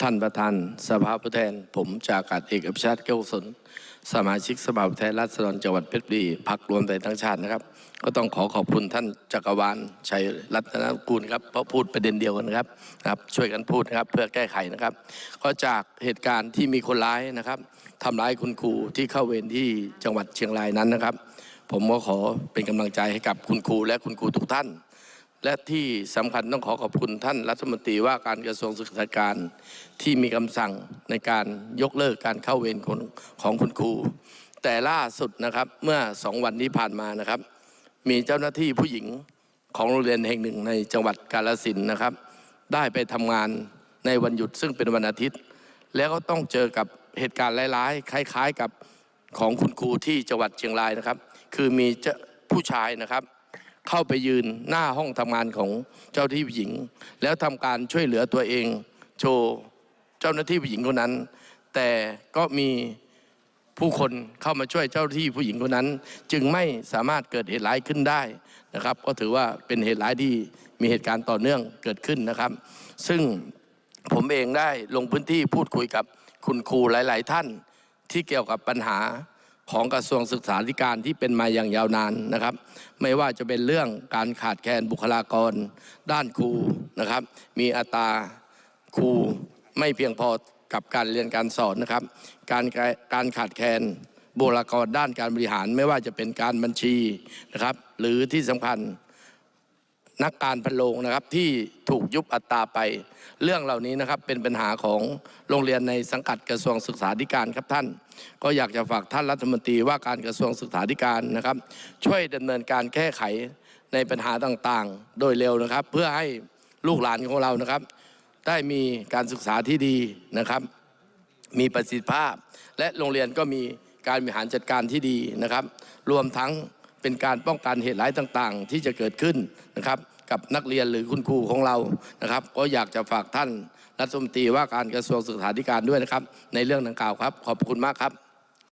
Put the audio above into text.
ท่านประธานสภาผู้แทน ผมจากอากาศเอกอภิชาติเก้วสน สมาชิกสภาผู้แทนราษฎรจังหวัดเพชรบุรีพักรวมไทยทั้งชาตินะครับ ก็ต้องขอขอบคุณท่านจักรวาลชัยรัตนกูลครับเพราะพูดประเด็นเดียวกันครับนะครับ ช่วยกันพูดนะครับเพื่อแก้ไขนะครับ ก็จากเหตุการณ์ที่มีคนร้ายนะครับทำร้ายคุณครูที่เข้าเวรที่จังหวัดเชียงรายนั้นนะครับ ผมก็ขอเป็นกำลังใจให้กับคุณครูและคุณครูทุกท่าน และที่สำคัญต้องขอขอบคุณท่านรัฐมนตรีว่าการกระทรวงศึกษาการที่มีคำสั่งในการยกเลิกการเข้าเวรของของคุณครู แต่ล่าสุดนะครับเมื่อสองวันที่ผ่านมานะครับ มีเจ้าหน้าที่ผู้หญิงของโรงเรียนแห่งหนึ่งในจังหวัดกาฬสินนะครับ ได้ไปทำงานในวันหยุดซึ่งเป็นวันอาทิตย์ แล้วก็ต้องเจอกับเหตุการณ์ร้ายๆ คล้าย ๆ กับของคุณครูที่จังหวัดเชียงรายนะครับ คือมีเจ้าผู้ชายนะครับ เข้าไปยืนหน้าห้องทำงานของเจ้าที่ผู้หญิง แล้วทำการช่วยเหลือตัวเอง โชว์เจ้าหน้าที่ผู้หญิงคนนั้น แต่ก็มีผู้คนเข้ามาช่วยเจ้าหน้าที่ผู้หญิงคนนั้น จึงไม่สามารถเกิดเหตุร้ายขึ้นได้นะครับ ก็ถือว่าเป็นเหตุร้ายที่มีเหตุการณ์ต่อเนื่องเกิดขึ้นนะครับ ซึ่งผมเองได้ลงพื้นที่พูดคุยกับคุณครูหลาย ๆ ท่านที่เกี่ยวกับปัญหา ของกระทรวงศึกษาธิการที่เป็นมาอย่างยาวนานนะครับ ไม่ว่าจะเป็นเรื่องการขาดแคลนบุคลากร ด้านครูนะครับ มีอัตราครูไม่เพียงพอกับการเรียนการสอนนะครับ การการขาดแคลนบุคลากรด้านการบริหาร ไม่ว่าจะเป็นการบัญชีนะครับ หรือที่สำคัญ นักการพนโรงนะครับที่ถูกยุบอัตราไป เรื่องเหล่านี้นะครับเป็นปัญหาของโรงเรียนในสังกัดกระทรวงศึกษาธิการครับท่าน ก็อยากจะฝากท่านรัฐมนตรีว่าการกระทรวงศึกษาธิการนะครับ ช่วยดำเนินการแก้ไขในปัญหาต่างๆ โดยเร็วนะครับ เพื่อให้ลูกหลานของเรานะครับ ได้มีการศึกษาที่ดีนะครับ มีประสิทธิภาพ และโรงเรียนก็มีการบริหารจัดการที่ดีนะครับ รวมทั้งเป็นการป้องกันเหตุร้ายต่างๆ ที่จะเกิดขึ้นนะครับ กับนักเรียนหรือคุณครูของเรานะครับ ก็อยากจะฝากท่านรัฐมนตรีว่าการกระทรวงศึกษาธิการด้วยนะครับ ในเรื่องดังกล่าวครับ ขอบคุณมากครับ